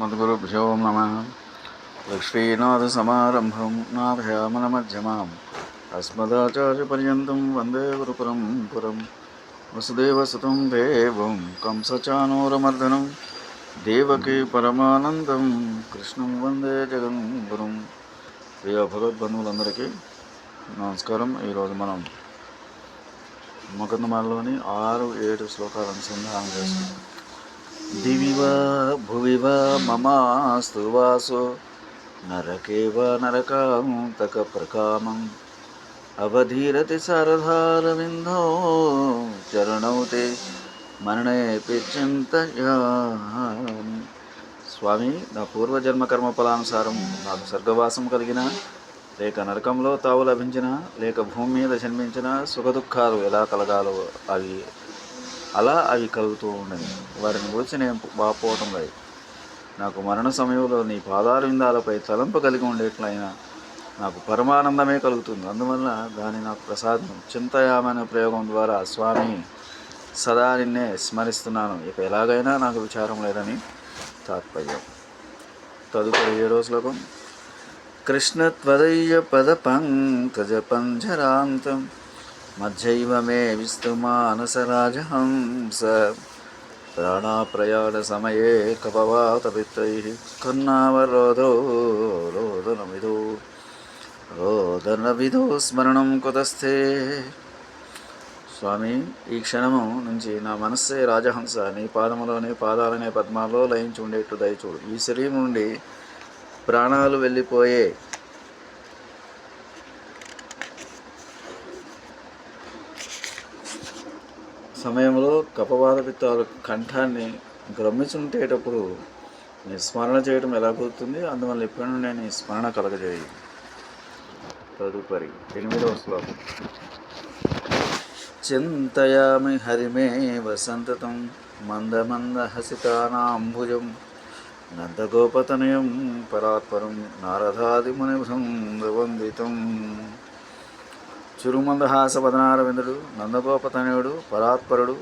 మద్గురుభ్యో నమ లక్ష్మీనాథ సమారంభం లక్ష్మీనాథసమారంభం నాభయామనమధ్యమాం అస్మదాచార్యపర్యంతం వందే గురుపురం పురం వసుదేవసుతం దేవం కంసచానూరమర్దనం దేవకి పరమానందం కృష్ణం వందే జగన్ గురుం ప్రియ భగవద్బంధువులందరికీ నమస్కారం. ఈరోజు మనం ముకందమాలలోని ఆరు ఏడు శ్లోకాలను సంధానం చేస్తున్నాం. దివివ భువివ మమాస్తు వాసో నరకేవ నరకాంతక ప్రకామం అవధీరతి శారదారవిందో చరణౌ తే మరణేపి చింతయామి స్వామి నా పూర్వజన్మ కర్మ ఫలానుసారం నాకు స్వర్గవాసం కలిగిన లేక నరకంలో తావు లభించిన లేక భూమి మీద జన్మించిన సుఖదుఖాలు ఎలా కలగాలో అవి అలా అవి కలుగుతూ ఉండేవి. వారిని గురించి నేను బాపోవటం లేదు. నాకు మరణ సమయంలో నీ పాదాల విందాలపై తలంపు కలిగి ఉండేట్లయినా నాకు పరమానందమే కలుగుతుంది. అందువల్ల దాన్ని నాకు ప్రసాదం చింతయామన ప్రయోగం ద్వారా స్వామి సదా నిన్నే స్మరిస్తున్నాను. ఇక ఎలాగైనా నాకు విచారం లేదని తాత్పర్యం. తదుపరి ఏడో శ్లోకం కృష్ణ త్వదయ్య పద పంకజ పంజరాంతం మధ్యైవ మే విస్తు మానసరాజహంస ప్రాణాప్రయాణ సమయే కపవాతపిత్రై కన్నావరోధో రోదనమిదో. రోదనవిధో స్మరణం కుతస్థే. స్వామి ఈ క్షణము నుంచి నా మనస్సే రాజహంస. నీ పాదములోని పాదాలనే పద్మాల్లో లయించి ఉండేట్టు దయచూడు. ఈ శరీరం నుండి ప్రాణాలు వెళ్ళిపోయే సమయంలో కపవాద పిత్తాలు కంఠాన్ని గ్రమించుంటేటప్పుడు నీ స్మరణ చేయడం ఎలా కుదురుతుంది? అందువల్ల ఎప్పటి నుండి నీ స్మరణ కలగజేయి. తదుపరి ఎనిమిదవ శ్లోకం. చింతయామి హరిమేవ సంతతం మందమందహసితానాంబుజం నందగోపతనయం పరాత్పరం నారదాదిమునిభృందవందితం వందితం వదనారవిందుడు నందగోపతనయుడు పరాత్పరుడు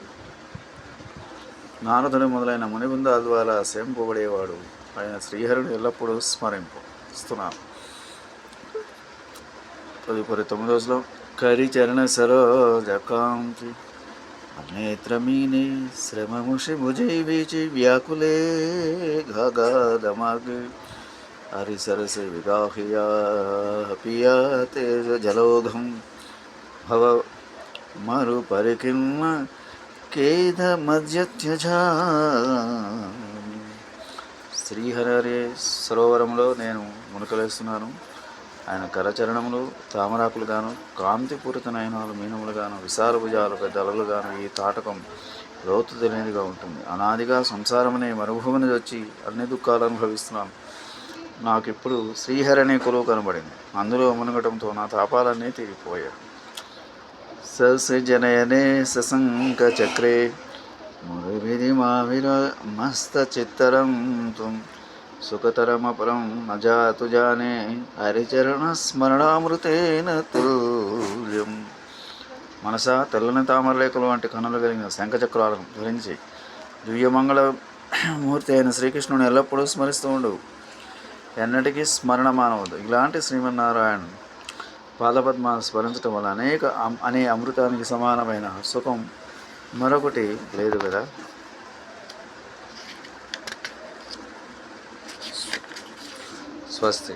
నారదుడు మొదలైన మునిబృందాల ద్వారా సేంపబడేవాడు ఆయన శ్రీహరుడు ఎల్లప్పుడూ స్మరింపు. ఇస్తున్నాను. తదుపరి తొమ్మిదో శ్లోకం కరిచరణ సరోజకాంతి. నేత్రమీనే శ్రమముషి భుజై వీచి వ్యాకులే గగదమాగ్. హరిసరసి విగాహియా పియా తేజ జలోఘం. భవ మరు పరికిన్న కేద మధ్యత్యజా శ్రీహరి సరోవరంలో నేను మునకలేస్తున్నాను ఆయన కరచరణములు తామరాకులు గాను కాంతిపూరిత నయనాలు మీనములు గాను విశాల భుజాలు పెద్ద గాను ఈ తాటకం లోతు తెలియనిగా ఉంటుంది. అనాదిగా సంసారమనే మరుభూమిని వచ్చి అన్ని దుఃఖాలు అనుభవిస్తున్నాను. నాకు ఇప్పుడు శ్రీహరి అనే కొలువు కనబడింది. అందులో మునగటంతో నా తాపాలన్నీ తీరిపోయాయి. సజనయనే సశంక చక్రే మురవిధి మావిర మస్త చిత్తరం త్వం సుఖతరమపరం నజాతు జానే హరిచరణ స్మరణామృతేన తుల్యం. మనస తెల్లని తామరలేఖలు వంటి కనులు కలిగిన శంఖచక్రాలను ధరించి దివ్యమంగళ మూర్తి అయిన శ్రీకృష్ణుని ఎల్లప్పుడూ స్మరిస్తూ ఉండు. ఎన్నటికీ స్మరణ మానవద్దు. ఇలాంటి శ్రీమన్నారాయణ పాదపద్మాలను స్మరించడం వల్ల అనేక అనే అమృతానికి సమానమైన సుఖం మరొకటి లేదు కదా? స్వస్తి.